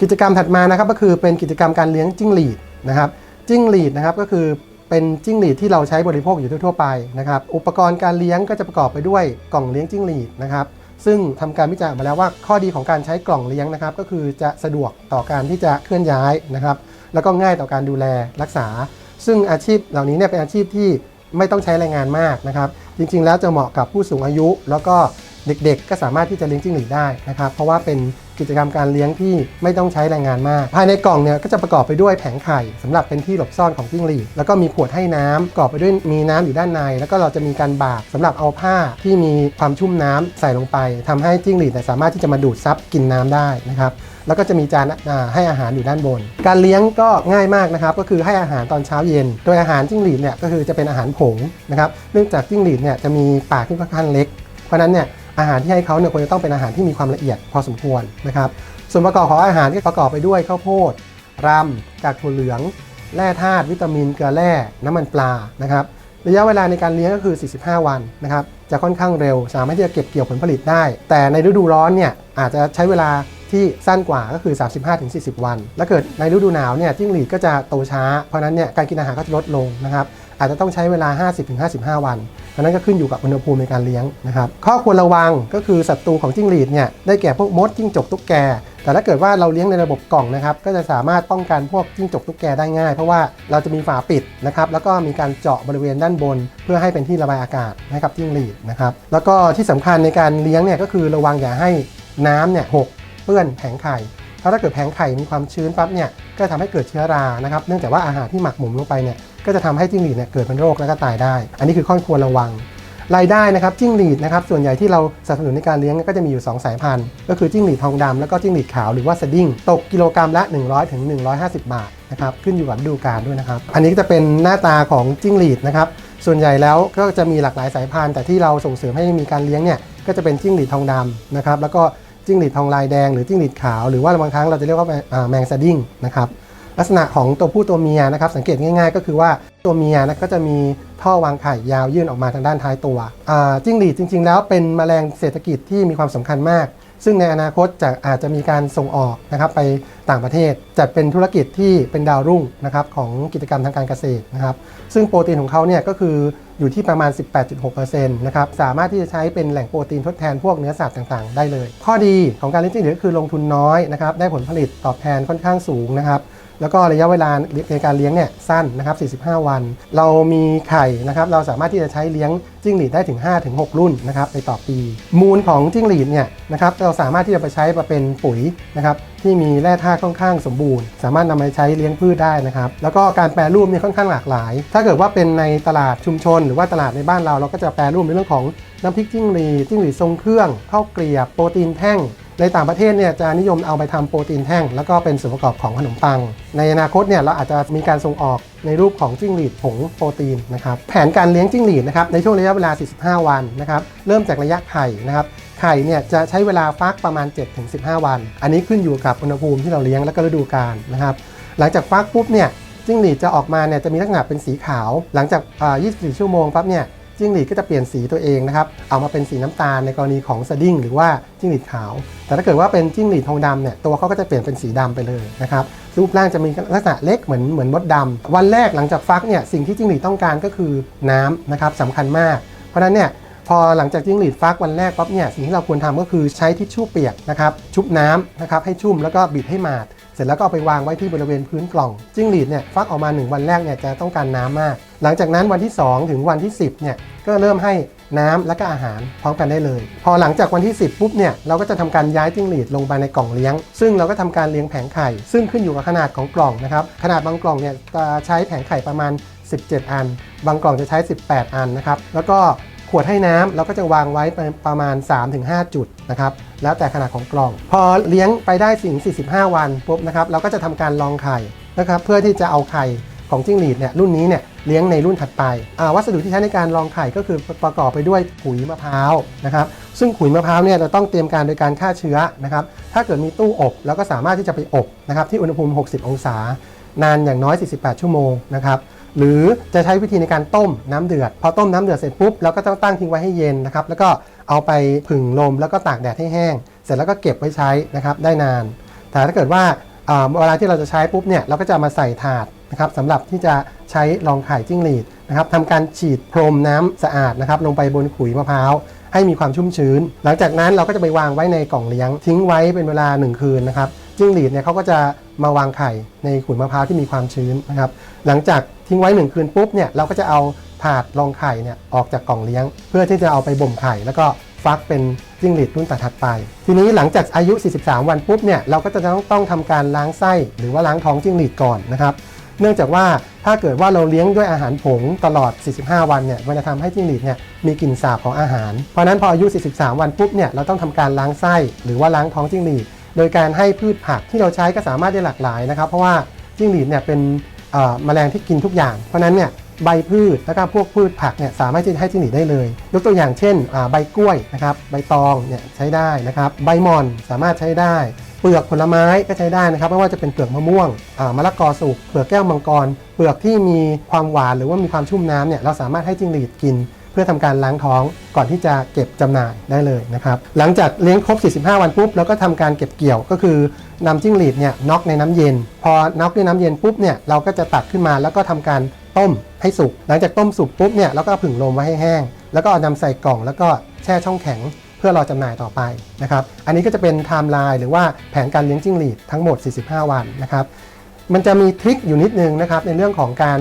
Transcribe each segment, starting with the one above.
กิจกรรมถัดมานะครับก็คือเป็นกิจกรรมการเลี้ยงจิ้งหรีดนะครับจิ้งหรีดนะครับก็คือเป็นจิ้งหรีดที่เราใช้บริโภคอยู่ทั่วไปนะครับอุปกรณ์การเลี้ยงก็จะประกอบไปด้วยกล่องเลี้ยงจิ้งหรีดนะครับซึ่งทำการวิจัยมาแล้วว่าข้อดีของการใช้กล่องเลี้ยงนะครับ ก็คือจะสะดวกต่อการที่จะเคลื่อนย้ายนะครับ แล้วก็ง่ายต่อการดูแลรักษา ซึ่งอาชีพเหล่านี้เนี่ยเป็นอาชีพที่ไม่ต้องใช้แรงงานมากนะครับ จริงๆ แล้วจะเหมาะกับผู้สูงอายุ แล้วก็ เด็กๆ ก็สามารถที่จะเลี้ยงจิ้งหรีดได้นะครับเพราะว่าเป็นกิจกรรมการเลี้ยงที่ไม่ต้องใช้แรงงานมาก ภายในกล่องเนี่ยก็จะประกอบไปด้วยแผงไข่สำหรับเป็นที่หลบซ่อนของจิ้งหรีดแล้วก็มีขวดให้น้ำประกอบไปด้วยมีน้ำอยู่ด้านใน แล้วก็เราจะมีการบากสำหรับเอาผ้าที่มีความชุ่มน้ำใส่ลงไปทำให้จิ้งหรีดสามารถที่จะมาดูดซับกินน้ำได้นะครับแล้วก็จะมีจานให้อาหารอยู่ด้านบน การเลี้ยงก็ง่ายมากนะครับก็คือให้อาหารตอนเช้าเย็น โดยอาหารจิ้งหรีดเนี่ยก็คือจะเป็นอาหารผงนะครับเนื่องจากจิ้งหรีดเนี่ยจะมีปากที่ค่อนข้างเล็ก เพราะนั้นเนี่ย อาหารที่ให้เขาเนี่ยควรจะต้องเป็นอาหารที่มีความละเอียดพอสมควรนะครับ ส่วนประกอบของอาหารก็ประกอบไปด้วยข้าวโพดรำกากถั่วเหลือง แร่ธาตุวิตามินเกลือแร่น้ำมันปลานะครับระยะเวลาในการเลี้ยงก็คือ 45 วันนะครับจะค่อนข้างเร็ว สามารถที่จะเก็บเกี่ยวผลผลิตได้ แต่ในฤดูร้อนเนี่ยอาจจะใช้เวลาที่สั้นกว่าก็คือ 35-40 วัน แล้วเกิดในฤดูหนาวเนี่ยจิ้งหรีดก็จะโตช้า เพราะฉะนั้นเนี่ยการกินอาหารก็จะลดลงนะครับอาจจะต้องใช้เวลา 50-55 วัน อันนั้นก็ขึ้นอยู่กับอุณหภูมิในการเลี้ยงนะครับข้อควรระวังก็คือศัตรูของจิ้งหรีดเนี่ยได้แก่พวกมดจิ้งจกตุ๊กแก แต่ถ้าเกิดว่าเราเลี้ยงในระบบกล่องนะครับก็จะสามารถป้องกันพวกจิ้งจกตุ๊กแกได้ง่าย เพราะว่าเราจะมีฝาปิดนะครับแล้วก็มีการเจาะบริเวณด้านบน เพื่อให้เป็นที่ระบายอากาศให้กับจิ้งหรีดนะครับแล้วก็ที่สำคัญในการเลี้ยงเนี่ยก็คือระวังอย่าให้น้ำเนี่ยหกเปื้อนแผงไข่เพราะถ้าเกิดแผงไข่มีความชื้นปั๊บเนี่ยก็ทำให้เกิดเชื้อรานะครับ เนื่องจากว่าอาหารที่หมักหมมลงไปเนี่ย ก็จะทำให้จิ้งหรีดเนี่ยเกิดเป็นโรคแล้วก็ตายได้ อันนี้คือข้อควรระวัง รายได้นะครับจิ้งหรีดนะครับส่วนใหญ่ที่เราสนับสนุนในการเลี้ยงก็จะมีอยู่ 2 สายพันธุ์ ก็คือจิ้งหรีดทองดำแล้วก็จิ้งหรีดขาวหรือว่าสดิ้งตกกิโลกรัมละ 100ถึง150 บาทนะครับขึ้นอยู่กับฤดูกาลด้วยนะครับอันนี้ก็จะเป็นหน้าตาของจิ้งหรีดนะครับส่วนใหญ่แล้วก็จะมีหลากหลายสายพันธุ์แต่ที่เราส่งเสริมให้มีการเลี้ยงเนี่ยก็จะเป็นจิ้งหรีดทองดำนะครับแล้วก็จิ้งหรีดทองลายแดงหรือจิ้งหรีดขาว หรือว่าบางครั้งเราจะเรียกว่าแมงสดิ้งนะครับ ลักษณะของตัวผู้ตัวเมียนะครับสังเกตง่ายๆ ก็คือว่าตัวเมียนะก็จะมีท่อวางไข่ยาวยื่นออกมาทางด้านท้ายตัวจิ้งหรีดจริง ๆ แล้วเป็นแมลงเศรษฐกิจที่มีความสำคัญมาก ซึ่งในอนาคตจะอาจจะมีการส่งออกนะครับไปต่างประเทศจัดเป็นธุรกิจที่เป็นดาวรุ่งนะครับของกิจกรรมทางการเกษตรนะครับซึ่งโปรตีนของเขาเนี่ยก็คืออยู่ที่ประมาณ 18.6%นะครับ สามารถที่จะใช้เป็นแหล่งโปรตีนทดแทนพวกเนื้อสัตว์ต่างๆ ได้เลย ข้อดีของการเลี้ยงจิ้งหรีดก็คือลงทุนน้อยนะครับ ได้ผลผลิตตอบแทนค่อนข้างสูงนะครับ แล้วก็ระยะเวลาในการเลี้ยงเนี่ยสั้นนะครับ 45 วัน เรามีไข่นะครับ เราสามารถที่จะใช้เลี้ยงจิ้งหรีดได้ถึง 5-6 รุ่นนะครับในต่อปี มูลของจิ้งหรีดเนี่ยนะครับเราสามารถที่จะไปใช้มาเป็นปุ๋ยนะครับที่มีแร่ธาตุค่อนข้างสมบูรณ์ สามารถนำไปใช้เลี้ยงพืชได้นะครับแล้วก็การแปรรูปเนี่ยค่อนข้างหลากหลาย ถ้าเกิดว่าเป็นในตลาดชุมชน หรือว่าตลาดในบ้านเราเราก็จะแปรรูปในเรื่องของน้ำพริกจิ้งหรีดจิ้งหรีดทรงเครื่องข้าวเกลียบโปรตีนแท่ง ในต่างประเทศเนี่ยจะนิยมเอาไปทำโปรตีนแท่งแล้วก็เป็นส่วนประกอบของขนมปัง ในอนาคตเนี่ยเราอาจจะมีการส่งออกในรูปของจิ้งหรีดผงโปรตีนนะครับแผนการเลี้ยงจิ้งหรีดนะครับในช่วงระยะเวลา 45 วันนะครับเริ่มจากระยะไข่นะครับไข่เนี่ยจะใช้เวลาฟักประมาณ 7-15 วัน อันนี้ขึ้นอยู่กับอุณหภูมิที่เราเลี้ยงและก็ฤดูกาลนะครับหลังจากฟักปุ๊บเนี่ยจิ้งหรีดจะออกมาเนี่ยจะมีลักษณะเป็นสีขาว หลังจาก 24 ชั่วโมงปั๊บเนี่ย จิ้งหรีดก็จะเปลี่ยนสีตัวเองนะครับ เอามาเป็นสีน้ำตาลในกรณีของสดิ้งหรือว่าจิ้งหรีดขาว แต่ถ้าเกิดว่าเป็นจิ้งหรีดทองดำเนี่ยตัวเขาก็จะเปลี่ยนเป็นสีดำไปเลยนะครับรูปร่างจะมีลักษณะเล็กเหมือนเหมือนมดดำวันแรกหลังจากฟักเนี่ยสิ่งที่จิ้งหรีดต้องการก็คือน้ำนะครับสำคัญมาก เพราะนั้นเนี่ยพอหลังจากจิ้งหรีดฟักวันแรกปั๊บเนี่ยสิ่งที่เราควรทำก็คือใช้ทิชชู่เปียกนะครับชุบน้ำนะครับให้ชุ่มแล้วก็บีบให้หมาด สร็จแล้วก็เอาไปวางไว้ที่บริเวณพื้นกล่อง จิ้งหรีดเนี่ยฟักออกมา 1 วันแรกเนี่ยจะต้องการน้ำมาก หลังจากนั้นวันที่ 2 ถึงวันที่ 10เนี่ยก็เริ่มให้น้ำและก็อาหารพร้อมกันได้เลย พอหลังจากวันที่ 10ปุ๊บเนี่ยเราก็จะทำการย้ายจิ้งหรีดลงไปในกล่องเลี้ยง ซึ่งเราก็ทำการเลี้ยงแผงไข่ ซึ่งขึ้นอยู่กับขนาดของกล่องนะครับขนาดบางกล่องเนี่ยจะใช้แผงไข่ประมาณ 17 อัน บางกล่องจะใช้ 18 อันนะครับแล้วก็ ขวดให้น้ำเราก็จะวางไว้ประมาณ 3-5 จุดนะครับแล้วแต่ขนาดของกล่อง พอเลี้ยงไปได้ถึง45 วันปุ๊บนะครับเราก็จะทำการลองไข่นะครับเพื่อที่จะเอาไข่ของจิ้งหรีดเนี่ยรุ่นนี้เนี่ยเลี้ยงในรุ่นถัดไป วัสดุที่ใช้ในการลองไข่ก็คือประกอบไปด้วยขุยมะพร้าวนะครับ ซึ่งขุยมะพร้าวเนี่ยเราต้องเตรียมการโดยการฆ่าเชื้อนะครับ ถ้าเกิดมีตู้อบเราก็สามารถที่จะไปอบนะครับที่อุณหภูมิ 60 องศา นานอย่างน้อย 48 ชั่วโมงนะครับ หรือจะใช้วิธีในการต้มน้ำเดือด พอต้มน้ำเดือดเสร็จปุ๊บเราก็ต้องตั้งทิ้งไว้ให้เย็นนะครับแล้วก็เอาไปผึ่งลมแล้วก็ตากแดดให้แห้ง เสร็จแล้วก็เก็บไว้ใช้นะครับได้นาน แต่ถ้าเกิดว่าเวลาที่เราจะใช้ปุ๊บเนี่ยเราก็จะามาใส่ถาดนะครับสำหรับที่จะใช้รองไข่จิ้งหรีดนะครับทำการฉีดพรมน้ำสะอาดนะครับลงไปบนขุยมะพร้าวให้มีความชุ่มชื้น หลังจากนั้นเราก็จะไปวางไว้ในกล่องเลี้ยงทิ้งไว้เป็นเวลา 1 คืนนะครับจิ้งหรีดเนี่ยเขาก็จะ มาวางไข่ในขุยมะพร้าวที่มีความชื้นนะครับ หลังจากทิ้งไว้1คืนปุ๊บเนี่ยเราก็จะเอาถาดรองไข่เนี่ยออกจากกล่องเลี้ยง เพื่อที่จะเอาไปบ่มไข่ แล้วก็ฟักเป็นจิ้งหรีดรุ่นถัดๆไป ทีนี้หลังจากอายุ 43 วันปุ๊บเนี่ยเราก็จะต้องต้องทำการล้างไส้ หรือว่าล้างท้องจิ้งหรีดก่อนนะครับ เนื่องจากว่าถ้าเกิดว่าเราเลี้ยงด้วยอาหารผงตลอด 45 วันเนี่ยมันจะทำให้จิ้งหรีดเนี่ยมีกลิ่นสาบของอาหาร เพราะนั้นพออายุ 43 วันปุ๊บเนี่ยเราต้องทำการล้างไส้ หรือว่าล้างท้องจิ้งหรีด โดยการให้พืชผักที่เราใช้ก็สามารถได้หลากหลายนะครับ เพราะว่าจิ้งหรีดเนี่ยเป็นเอ่อแมลงที่กินทุกอย่าง เพราะนั้นเนี่ยใบพืชแล้วก็พวกพืชผักเนี่ยสามารถที่จะให้จิ้งหรีดได้เลย ยกตัวอย่างเช่นใบกล้วยนะครับใบตองเนี่ยใช้ได้นะครับ ใบมอนสามารถใช้ได้ เปลือกผลไม้ก็ใช้ได้นะครับไม่ว่าจะเป็นเปลือกมะม่วงมะละกอสุกเปลือกแก้วมังกร เปลือกที่มีความหวานหรือว่ามีความชุ่มน้ำเนี่ยเราสามารถให้จิ้งหรีดกิน พื่อทำการล้างท้องก่อนที่จะเก็บจำหน่ายได้เลยนะครับหลังจากเลี้ยงครบ 45 วันปุ๊บเราก็ทำการเก็บเกี่ยวก็คือนำจิ้งหรีดเนี่ยน็อกในน้ำเย็น พอน็อกในน้ำเย็นปุ๊บเนี่ยเราก็จะตักขึ้นมาแล้วก็ทำการต้มให้สุกหลังจากต้มสุกปุ๊บเนี่ยเราก็เอาผึ่งลมไว้ให้แห้ง แล้วก็เอานำใส่กล่องแล้วก็แช่ช่องแข็งเพื่อรอจำหน่ายต่อไปนะครับ อันนี้ก็จะเป็นไทม์ไลน์หรือว่าแผนการเลี้ยงจิ้งหรีดทั้งหมด 45 วันนะครับ มันจะมีทริคอยู่นิดนึงนะครับในเรื่องของการ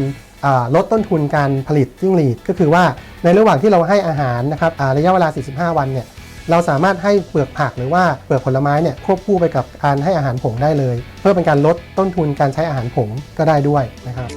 ลดต้นทุนการผลิตจิ้งหรีดก็คือว่าในระหว่างที่เราให้อาหารนะครับระยะเวลา 45 วันเนี่ยเราสามารถให้เปลือกผักหรือว่าเปลือกผลไม้เนี่ยควบคู่ไปกับการให้อาหารผงได้เลย เพื่อเป็นการลดต้นทุนการใช้อาหารผงก็ได้ด้วยนะครับ